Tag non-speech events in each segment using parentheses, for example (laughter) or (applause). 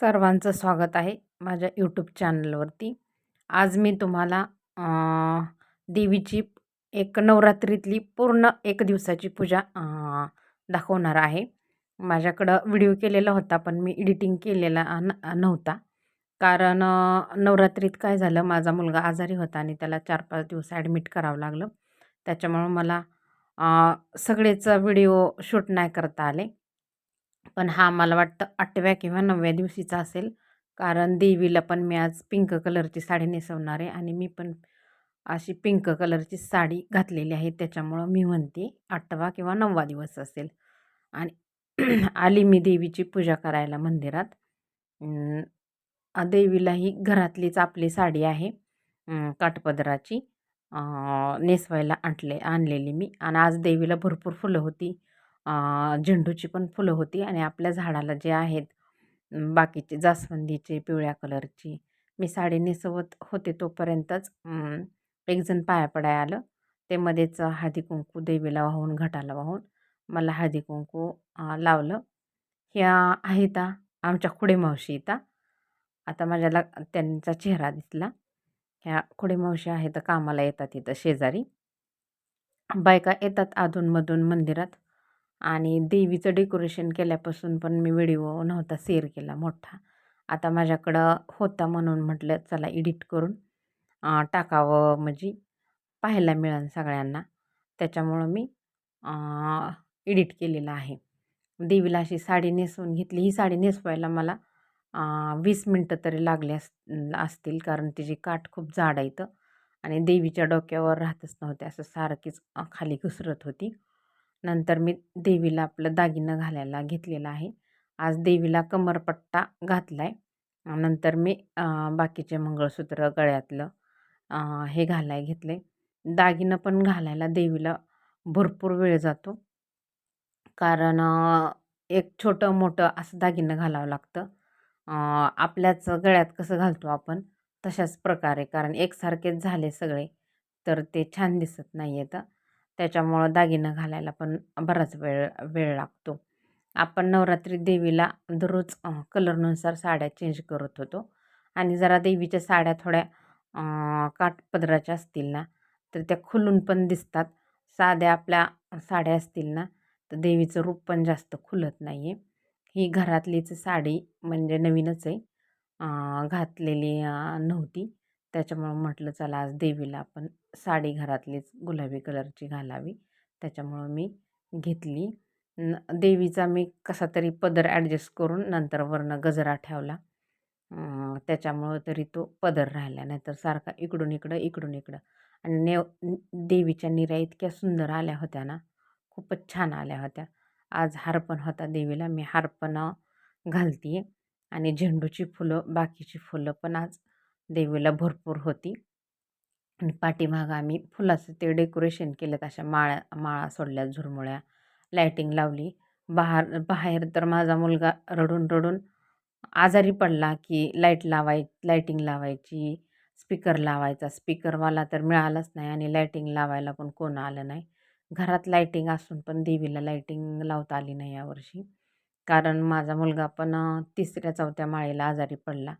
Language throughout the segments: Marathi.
सर्वांचं स्वागत आहे माझ्या यूट्यूब चॅनलवरती आज मी तुम्हाला देवीची एक नवरात्रीतली पूर्ण एक दिवसाची पूजा दाखवणार आहे. माझ्याकडं व्हिडिओ केलेला होता पण मी एडिटिंग केलेला न नव्हता. कारण नवरात्रीत काय झालं माझा मुलगा आजारी होता आणि त्याला चार पाच दिवस ॲडमिट करावं लागलं. त्याच्यामुळं मला सगळेच व्हिडिओ शूट नाही करता आले. पण हा मला वाटतं आठव्या किंवा नवव्या दिवशीचा असेल. कारण देवीला पण मी आज पिंक कलरची साडी नेसवणार आहे आणि मी पण अशी पिंक कलरची साडी घातलेली आहे. त्याच्यामुळं मी म्हणते आठवा किंवा नववा दिवस असेल. आणि (clears throat) आली मी देवीची पूजा करायला मंदिरात. देवीला ही घरातलीच आपली साडी आहे. काठपदराची नेसवायला आणले आणलेली मी. आणि आज देवीला भरपूर फुलं होती. झेंडूची पण फुलं होती आणि आपल्या झाडाला जे आहेत बाकीचे जास्वंदीचे पिवळ्या कलरची मी साडी नेसवत होते तोपर्यंतच एकजण एक जण पाया पडाय आलं. ते मध्येच हळदी कुंकू देवीला वाहून घटाला वाहून मला हळदी कुंकू लावलं. ह्या आहेत आमच्या खुडे मावशी इथं. आता माझ्याला त्यांचा चेहरा दिसला. ह्या खुडे मावशी आहेत कामाला येतात इथं शेजारी. बायका येतात अधूनमधून मंदिरात. आणि देवीचं डेकोरेशन केल्यापासून पण मी व्हिडिओ नव्हता शेअर केला मोठा. आता माझ्याकडं होता म्हणून म्हटलं चला एडिट करून टाकावं म्हणजे पाहायला मिळेल सगळ्यांना. त्याच्यामुळं मी एडिट केलेलं आहे. देवीला अशी साडी नेसवून घेतली. ही साडी नेसवायला मला वीस मिनटं तरी लागले अस असतील कारण तिची काठ खूप जाड आहे इथं. आणि देवीच्या डोक्यावर राहतच नव्हते. असं सारखीच खाली घसरत होती. नंतर मी देवीला आपलं दागिनं घालायला घेतलेला आहे. आज देवीला कमरपट्टा घातला आहे नंतर मी बाकीचे मंगळसूत्र गळ्यातलं हे घालाय घेतले. दागिनं पण घालायला देवीला भरपूर वेळ जातो. कारण एक छोटं मोठं असं दागिनं घालावं लागतं. आपल्याच गळ्यात कसं घालतो आपण तशाच प्रकारे. कारण एकसारखेच झाले सगळे तर ते छान दिसत नाही आहेत त्याच्यामुळं दागिनं घालायला पण बराच वेळ वेळ लागतो. आपण नवरात्री देवीला दररोज कलरनुसार साड्या चेंज करत होतो. आणि जरा देवीच्या साड्या थोड्या काठपदराच्या असतील ना तर त्या खुलून पण दिसतात. साध्या आपल्या साड्या असतील ना तर देवीचं रूप पण जास्त खुलत नाही आहे ही घरातलीच साडी म्हणजे नवीनच आहे. घातलेली नव्हती. त्याच्यामुळं म्हटलं चला आज देवीला आपण साडी घरातलीच गुलाबी कलरची घालावी. त्याच्यामुळं मी घेतली. न देवीचा मी कसा तरी पदर ॲडजस्ट करून नंतर वरनं गजरा ठेवला. त्याच्यामुळं तरी तो पदर राहिला नाहीतर सारखा इकडून इकडं इकडून इकडं. आणि नेव देवीच्या निऱ्या इतक्या सुंदर आल्या होत्या ना खूपच छान आल्या होत्या. आज हार पण होता देवीला मी हार पण घालते आणि झेंडूची फुलं बाकीची फुलं पण आज देवीला भरपूर होती. आणि पाठीमागं आम्ही फुलाचं ते डेकोरेशन केलं अशा माळ्या माळा सोडल्या झुरमुळ्या. लायटिंग लावली. बाहेर बाहेर तर माझा मुलगा रडून रडून आजारी पडला की लाइट लावाय लायटिंग लावायची स्पीकर लावायचा. स्पीकरवाला तर मिळालाच नाही आणि लायटिंग लावायला पण कोण आलं नाही. घरात लायटिंग असून पण देवीला लायटिंग लावता आली नाही यावर्षी. कारण माझा मुलगा पण तिसऱ्या चौथ्या माळेला आजारी पडला.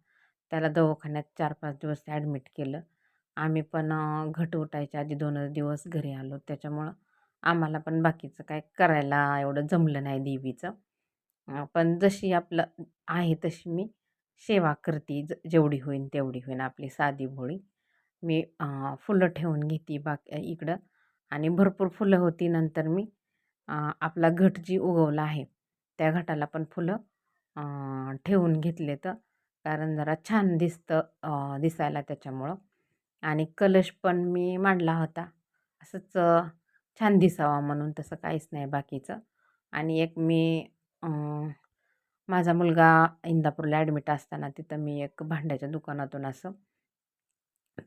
त्याला दवाखान्यात चार पाच दिवस ॲडमिट केलं. आम्ही पण घट उठायच्या आधी दोनच दिवस घरी आलो. त्याच्यामुळं आम्हाला पण बाकीचं काय करायला एवढं जमलं नाही देवीचं. पण जशी आपलं आहे तशी मी सेवा करते. ज जेवढी होईन तेवढी होईन आपली साधी भोळी. मी फुलं ठेवून घेते बाक इकडं. आणि भरपूर फुलं होती नंतर मी आपला घट जी उगवला आहे त्या घटाला पण फुलं ठेवून घेतले तर कारण जरा छान दिसतं दिसायला त्याच्यामुळं. आणि कलश पण मी मांडला होता. असंच छान दिसावा म्हणून तसं काहीच नाही बाकीचं. आणि एक मी माझा मुलगा इंदापूरला ॲडमिट असताना तिथं मी एक भांड्याच्या दुकानातून असं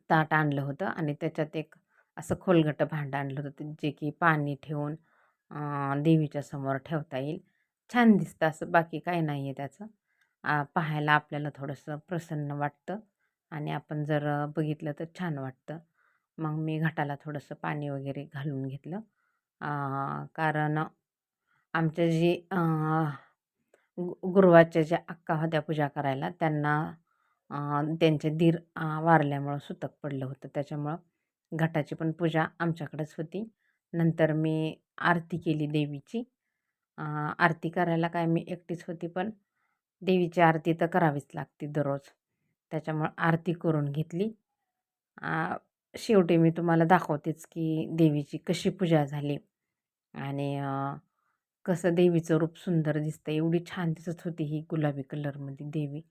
ताट आणलं होतं. आणि त्याच्यात एक असं खोलगटं भांडं आणलं होतं जे की पाणी ठेवून देवीच्या समोर ठेवता येईल. छान दिसतं असं बाकी काही नाही आहे त्याचं. पाहायला आपल्याला थोडंसं प्रसन्न वाटतं आणि आपण जर बघितलं तर छान वाटतं. मग मी घाटाला थोडंसं पाणी वगैरे घालून घेतलं. कारण आमच्या जी गु गुरुवारच्या ज्या अक्का होत्या पूजा करायला त्यांना त्यांचे दीर वारल्यामुळं सुतक पडलं होतं. त्याच्यामुळं घटाची पण पूजा आमच्याकडेच होती. नंतर मी आरती केली देवीची. आरती करायला काय मी एकटीच होती पण देवीची आरती तर करावीच लागते दररोज. त्याच्यामुळं आरती करून घेतली. शेवटी मी तुम्हाला दाखवतेच की देवीची कशी पूजा झाली. आणि कसं देवीचं रूप सुंदर दिसतं एवढी छान दिसत होती ही गुलाबी कलरमध्ये देवी.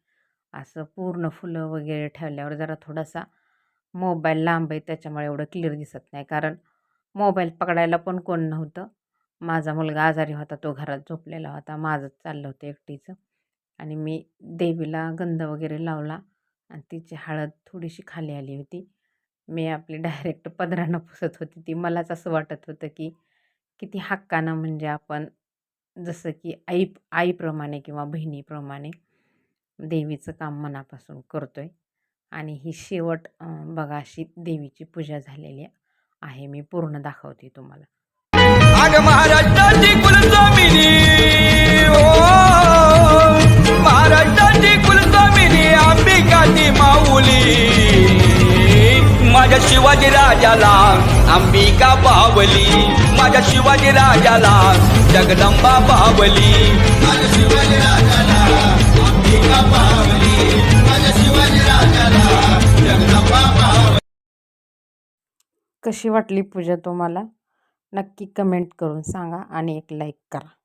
असं पूर्ण फुलं वगैरे ठेवल्यावर जरा थोडासा मोबाईल लांब आहे त्याच्यामुळे एवढं क्लिअर दिसत नाही. कारण मोबाईल पकडायला पण कोण नव्हतं. माझा मुलगा आजारी होता तो घरात झोपलेला होता. माझंच चाललं होतं एकटीचं. आणि मी देवीला गंध वगैरे लावला आणि तिची हळद थोडीशी खाली आली होती. मी आपली (laughs) डायरेक्ट पदरानं पुसत होती. ती मलाच असं वाटत होतं की किती हक्कानं म्हणजे आपण जसं की आई आईप्रमाणे किंवा बहिणीप्रमाणे देवीचं काम मनापासून करतो आहे आणि ही शेवट बघा अशी देवीची पूजा झालेली आहे. मी पूर्ण दाखवते तुम्हाला. माझ्या शिवाजी राजाला. अंबिका बावली माझ्या शिवाजी राजाला. जगदंबा बावली माझ्या शिवाजी राजाला. अंबिका बावली माझ्या शिवाजी राजाला. जगदंबा बावली. कशी वाटली पूजा तुम्हाला? नक्की कमेंट करून सांगा आणि एक लाईक करा.